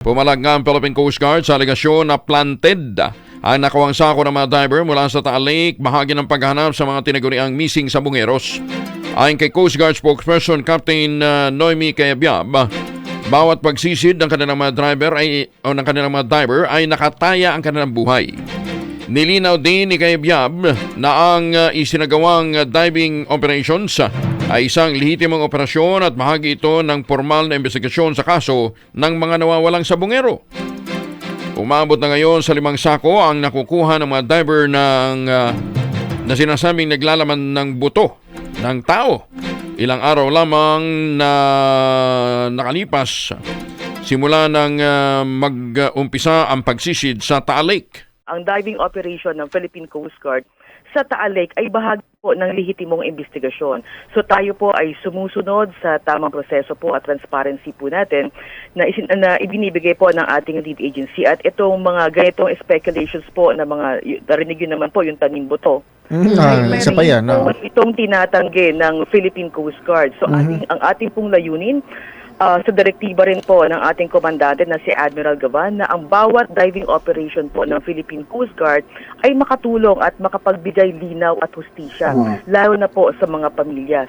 Pumalag nga ang Philippine Coast Guard sa alegasyon na planted ang nakawang sako ng mga diver mula sa Taal Lake, bahagi ng paghahanap sa mga tinaguriang missing sa bungeros. Ayon kay Coast Guard spokesperson Captain uh, Noemi Kayabyab, bawat pagsisid ng kanilang mga driver ay o ng kanilang mga diver ay nakataya ang kanilang buhay. Nilinaw din ni Kayabyab na ang uh, isinagawang diving operations ay isang lehitimong operasyon at bahagi ito ng formal na investigasyon sa kaso ng mga nawawalang sabungero. Umabot na ngayon sa limang sako ang nakukuha ng mga diver ng uh, na sinasabing naglalaman ng buto ng tao. Ilang araw lamang na nakalipas simula ng uh, mag-umpisa ang pagsisid sa Taal Lake. Ang diving operation ng Philippine Coast Guard sa Taal Lake ay bahagi po ng lehitimong investigasyon. So tayo po ay sumusunod sa tamang proseso po at transparency po natin na, isin, na ibinibigay po ng ating lead agency at itong mga ganitong speculations po na mga narinig yun naman po yung tanim buto. Mm, ah, isa pa yan. Po, ah. itong tinatanggi ng Philippine Coast Guard. So ating, ang ating pong layunin ah, sa direktiba rin po ng ating komandante na si Admiral Gavan na ang bawat diving operation po ng Philippine Coast Guard ay makatulong at makapagbigay linaw at hustisya, lalo na po sa mga pamilya.